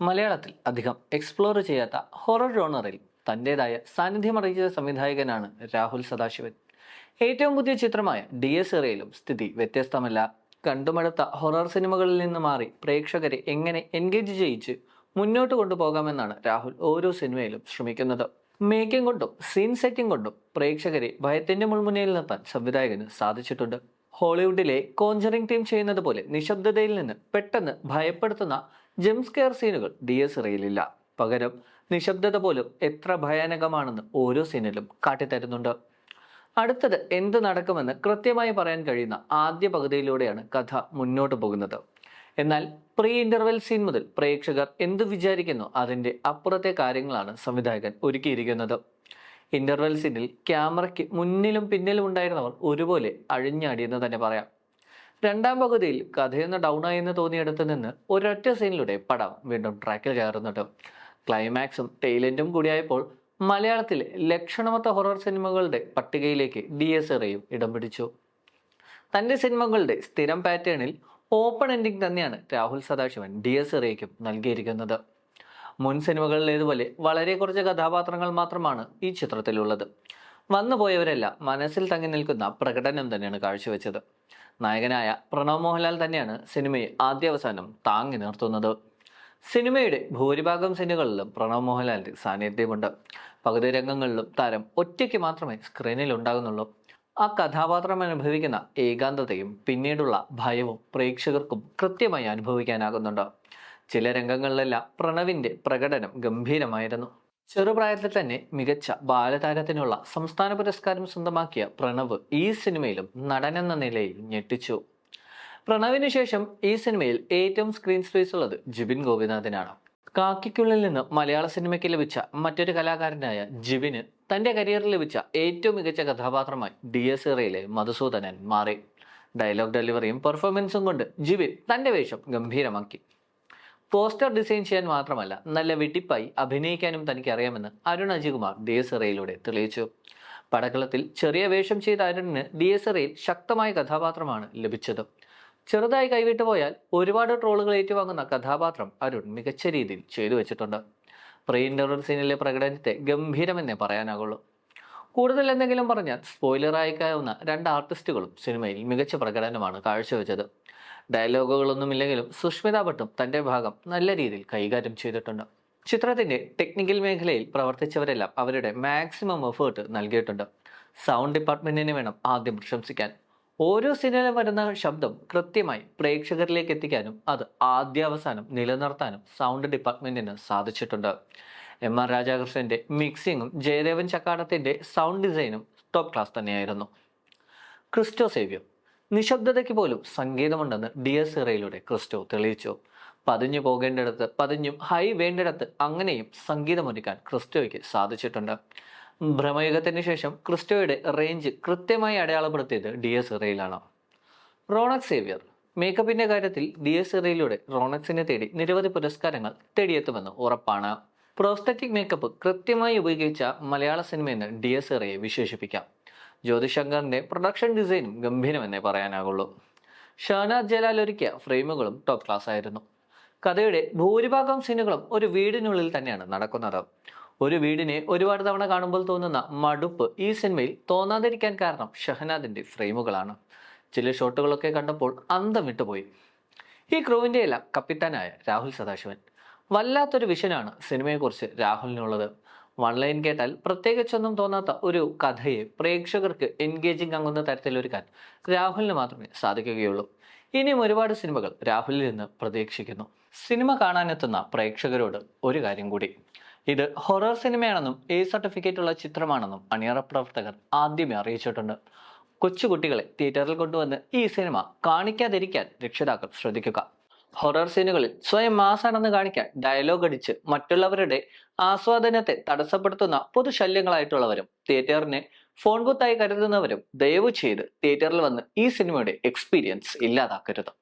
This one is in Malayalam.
മലയാളത്തിൽ അധികം എക്സ്പ്ലോർ ചെയ്യാത്ത ഹൊറർ ജോണറിൽ തന്റെതായ സാന്നിധ്യം അറിയിച്ച സംവിധായകനാണ് രാഹുൽ സദാശിവൻ. ഏറ്റവും പുതിയ ചിത്രമായ ഡി എസ് എറയിലും സ്ഥിതി വ്യത്യസ്തമല്ല. കണ്ടുമടുത്ത ഹൊറർ സിനിമകളിൽ നിന്ന് മാറി പ്രേക്ഷകരെ എങ്ങനെ എൻഗേജ് ചെയ്യിച്ച് മുന്നോട്ട് കൊണ്ടുപോകാമെന്നാണ് രാഹുൽ ഓരോ സിനിമയിലും ശ്രമിക്കുന്നത്. മേക്കിംഗ് കൊണ്ടും സീൻ സെറ്റിംഗ് കൊണ്ടും പ്രേക്ഷകരെ ഭയത്തിന്റെ മുൾമുനയിൽ നിർത്താൻ സംവിധായകന് സാധിച്ചിട്ടുണ്ട്. ഹോളിവുഡിലെ കോഞ്ചറിംഗ് ടീം ചെയ്യുന്നത് പോലെ നിശബ്ദതയിൽ നിന്ന് പെട്ടെന്ന് ഭയപ്പെടുത്തുന്ന ജംസ്കെയർ സീനുകൾ ഡി എസ് റയിലില്ല പകരം നിശബ്ദത പോലും എത്ര ഭയാനകമാണെന്ന് ഓരോ സീനിലും കാട്ടിത്തരുന്നുണ്ട്. അടുത്തത് എന്ത് നടക്കുമെന്ന് കൃത്യമായി പറയാൻ കഴിയുന്ന ആദ്യ പകുതിയിലൂടെയാണ് കഥ മുന്നോട്ട് പോകുന്നത്. എന്നാൽ പ്രീ ഇന്റർവെൽ സീൻ മുതൽ പ്രേക്ഷകർ എന്ത് വിചാരിക്കുന്നു അതിന്റെ അപ്പുറത്തെ കാര്യങ്ങളാണ് സംവിധായകൻ ഒരുക്കിയിരിക്കുന്നത്. ഇന്റർവെൽ സീനിൽ ക്യാമറയ്ക്ക് മുന്നിലും പിന്നിലും ഉണ്ടായിരുന്നവർ ഒരുപോലെ അഴിഞ്ഞാടിയെന്ന് തന്നെ പറയാം. രണ്ടാം പകുതിയിൽ കഥയൊന്ന് ഡൗൺ ആയെന്ന് തോന്നിയിടത്ത് നിന്ന് ഒരൊറ്റ സീനിലൂടെ പടം വീണ്ടും ട്രാക്കിൽ കയറുന്നുണ്ട്. ക്ലൈമാക്സും ടൈലന്റും കൂടിയായപ്പോൾ മലയാളത്തിലെ ലക്ഷണമൊത്ത ഹൊറർ സിനിമകളുടെ പട്ടികയിലേക്ക് ഡി എസ് എറയും ഇടം പിടിച്ചു. തന്റെ സിനിമകളുടെ സ്ഥിരം പാറ്റേണിൽ ഓപ്പൺ എൻഡിങ് തന്നെയാണ് രാഹുൽ സദാശിവൻ ഡി എസ് എറയ്ക്കും നൽകിയിരിക്കുന്നത്. മുൻ സിനിമകളിലേതുപോലെ വളരെ കുറച്ച് കഥാപാത്രങ്ങൾ മാത്രമാണ് ഈ ചിത്രത്തിലുള്ളത്. വന്നുപോയവരെല്ലാം മനസ്സിൽ തങ്ങി നിൽക്കുന്ന പ്രകടനം തന്നെയാണ് കാഴ്ചവെച്ചത്. നായകനായ പ്രണവ് മോഹൻലാൽ തന്നെയാണ് സിനിമയെ ആദ്യാവസാനം താങ്ങി നിർത്തുന്നത്. സിനിമയുടെ ഭൂരിഭാഗം സീനുകളിലും പ്രണവ് മോഹൻലാലിന്റെ സാന്നിധ്യമുണ്ട്. പകുതി രംഗങ്ങളിലും താരം ഒറ്റയ്ക്ക് മാത്രമേ സ്ക്രീനിൽ ഉണ്ടാകുന്നുള്ളൂ. ആ കഥാപാത്രം അനുഭവിക്കുന്ന ഏകാന്തതയും പിന്നീടുള്ള ഭയവും പ്രേക്ഷകർക്കും കൃത്യമായി അനുഭവിക്കാനാകുന്നുണ്ട്. ചില രംഗങ്ങളിലെല്ലാം പ്രണവിന്റെ പ്രകടനം ഗംഭീരമായിരുന്നു. ചെറുപ്രായത്തിൽ തന്നെ മികച്ച ബാലതാരത്തിനുള്ള സംസ്ഥാന പുരസ്കാരം സ്വന്തമാക്കിയ പ്രണവ് ഈ സിനിമയിലും നടനെന്ന നിലയിൽ ഞെട്ടിച്ചു. പ്രണവിന് ശേഷം ഈ സിനിമയിൽ ഏറ്റവും സ്ക്രീൻ സ്പേസ് ഉള്ളത് ജിബിൻ ഗോപിനാഥിനാണ്. കാക്കിക്കുള്ളിൽ നിന്ന് മലയാള സിനിമയ്ക്ക് ലഭിച്ച മറ്റൊരു കലാകാരനായ ജിബിന് തന്റെ കരിയറിൽ ലഭിച്ച ഏറ്റവും മികച്ച കഥാപാത്രമായി ഡി എസ് ഇറയിലെ മധുസൂദനൻ മാറി. ഡയലോഗ് ഡെലിവറിയും പെർഫോമൻസും കൊണ്ട് ജിബിൻ തന്റെ വേഷം ഗംഭീരമാക്കി. പോസ്റ്റർ ഡിസൈൻ ചെയ്യാൻ മാത്രമല്ല നല്ല വെട്ടിപ്പായി അഭിനയിക്കാനും തനിക്ക് അറിയാമെന്ന് അരുൺ അജികുമാർ ഡി എസ് എറയിലൂടെ തെളിയിച്ചു. പടക്കളത്തിൽ ചെറിയ വേഷം ചെയ്ത അരുണിന് ഡി എസ് എറയിൽ ശക്തമായ കഥാപാത്രമാണ് ലഭിച്ചത്. ചെറുതായി കൈവിട്ടു പോയാൽ ഒരുപാട് ട്രോളുകൾ ഏറ്റുവാങ്ങുന്ന കഥാപാത്രം അരുൺ മികച്ച രീതിയിൽ ചെയ്തു വെച്ചിട്ടുണ്ട്. പ്രീ ഇന്റർവൽ സീനിലെ പ്രകടനത്തെ ഗംഭീരമെന്നേ പറയാനാകുള്ളൂ. കൂടുതൽ എന്തെങ്കിലും പറഞ്ഞാൽ സ്പോയിലർ അയക്കാവുന്ന രണ്ട് ആർട്ടിസ്റ്റുകളും സിനിമയിൽ മികച്ച പ്രകടനമാണ് കാഴ്ചവെച്ചത്. ഡയലോഗുകളൊന്നുമില്ലെങ്കിലും സുഷ്മിത ഭട്ടും തന്റെ ഭാഗം നല്ല രീതിയിൽ കൈകാര്യം ചെയ്തിട്ടുണ്ട്. ചിത്രത്തിന്റെ ടെക്നിക്കൽ മേഖലയിൽ പ്രവർത്തിച്ചവരെല്ലാം അവരുടെ മാക്സിമം എഫേർട്ട് നൽകിയിട്ടുണ്ട്. സൗണ്ട് ഡിപ്പാർട്ട്മെന്റിന് വേണം ആദ്യം പ്രശംസിക്കാൻ. ഓരോ സിനിമയിലും വരുന്ന ശബ്ദം കൃത്യമായി പ്രേക്ഷകരിലേക്ക് എത്തിക്കാനും അത് ആദ്യാവസാനം നിലനിർത്താനും സൗണ്ട് ഡിപ്പാർട്ട്മെന്റിന് സാധിച്ചിട്ടുണ്ട്. എം ആർ രാജാകൃഷ്ണന്റെ മിക്സിങ്ങും ജയദേവൻ ചക്കാടത്തിന്റെ സൗണ്ട് ഡിസൈനും ടോപ്പ് ക്ലാസ് തന്നെയായിരുന്നു. ക്രിസ്റ്റോ സേവ്യർ നിശബ്ദതയ്ക്ക് പോലും സംഗീതമുണ്ടെന്ന് ഡി എസ് ഇറയിലൂടെ ക്രിസ്റ്റോ തെളിയിച്ചു. പതിഞ്ഞു പോകേണ്ടിടത്ത് പതിഞ്ഞും ഹൈ വേണ്ടിടത്ത് അങ്ങനെയും സംഗീതമൊരുക്കാൻ ക്രിസ്റ്റോയ്ക്ക് സാധിച്ചിട്ടുണ്ട്. ഭ്രമയുഗത്തിന് ശേഷം ക്രിസ്റ്റോയുടെ റേഞ്ച് കൃത്യമായി അടയാളപ്പെടുത്തിയത് ഡി എസ് ഇറയിലാണ് റോണക് സേവ്യർ. മേക്കപ്പിന്റെ കാര്യത്തിൽ ഡി എസ് ഇറയിലൂടെ റോണക്സിനെ തേടി നിരവധി പുരസ്കാരങ്ങൾ തേടിയെത്തുമെന്ന് ഉറപ്പാണ്. പ്രോസ്തറ്റിക് മേക്കപ്പ് കൃത്യമായി ഉപയോഗിച്ച മലയാള സിനിമയെന്ന് ഡി എസ് എറയെ വിശേഷിപ്പിക്കാം. ജ്യോതിശങ്കറിന്റെ പ്രൊഡക്ഷൻ ഡിസൈനും ഗംഭീരമെന്നേ പറയാനാകുള്ളൂ. ഷാനാദ് ജലാൽ ഒരുക്കിയ ഫ്രെയിമുകളും ടോപ്പ് ക്ലാസ് ആയിരുന്നു. കഥയുടെ ഭൂരിഭാഗം സീനുകളും ഒരു വീടിനുള്ളിൽ തന്നെയാണ് നടക്കുന്നത്. ഒരു വീടിനെ ഒരുപാട് തവണ കാണുമ്പോൾ തോന്നുന്ന മടുപ്പ് ഈ സിനിമയിൽ തോന്നാതിരിക്കാൻ കാരണം ഷഹനാദിന്റെ ഫ്രെയിമുകളാണ്. ചില ഷോട്ടുകളൊക്കെ കണ്ടപ്പോൾ അന്തം വിട്ടുപോയി. ഈ ക്രൂവിന്റെ എല്ലാം കപ്പിത്താനായ രാഹുൽ സദാശിവൻ. വല്ലാത്തൊരു വിഷനാണ് സിനിമയെക്കുറിച്ച് രാഹുലിനുള്ളത്. വൺ ലൈൻ കേട്ടാൽ പ്രത്യേകിച്ചൊന്നും തോന്നാത്ത ഒരു കഥയെ പ്രേക്ഷകർക്ക് എൻഗേജിങ് ആകുന്ന തരത്തിലൊരുക്കാൻ രാഹുലിന് മാത്രമേ സാധിക്കുകയുള്ളൂ. ഇനിയും ഒരുപാട് സിനിമകൾ രാഹുലിൽ നിന്ന് പ്രതീക്ഷിക്കുന്നു. സിനിമ കാണാനെത്തുന്ന പ്രേക്ഷകരോട് ഒരു കാര്യം കൂടി. ഇത് ഹൊറർ സിനിമയാണെന്നും എ സർട്ടിഫിക്കറ്റ് ഉള്ള ചിത്രമാണെന്നും അണിയറ പ്രവർത്തകർ ആദ്യമേ അറിയിച്ചിട്ടുണ്ട്. കൊച്ചുകുട്ടികളെ തിയേറ്ററിൽ കൊണ്ടുവന്ന് ഈ സിനിമ കാണിക്കാതിരിക്കാൻ രക്ഷിതാക്കൾ ശ്രദ്ധിക്കുക. ഹൊറർ സീനുകളിൽ സ്വയം മാസാണെന്ന് കാണിക്കാൻ ഡയലോഗ് അടിച്ച് മറ്റുള്ളവരുടെ ആസ്വാദനത്തെ തടസ്സപ്പെടുത്തുന്ന പൊതുശല്യങ്ങളായിട്ടുള്ളവരും തിയേറ്ററിനെ ഫോൺ ബുത്തായി കരുതുന്നവരും ദയവ് ചെയ്ത് തിയേറ്ററിൽ വന്ന് ഈ സിനിമയുടെ എക്സ്പീരിയൻസ് ഇല്ലാതാക്കരുത്.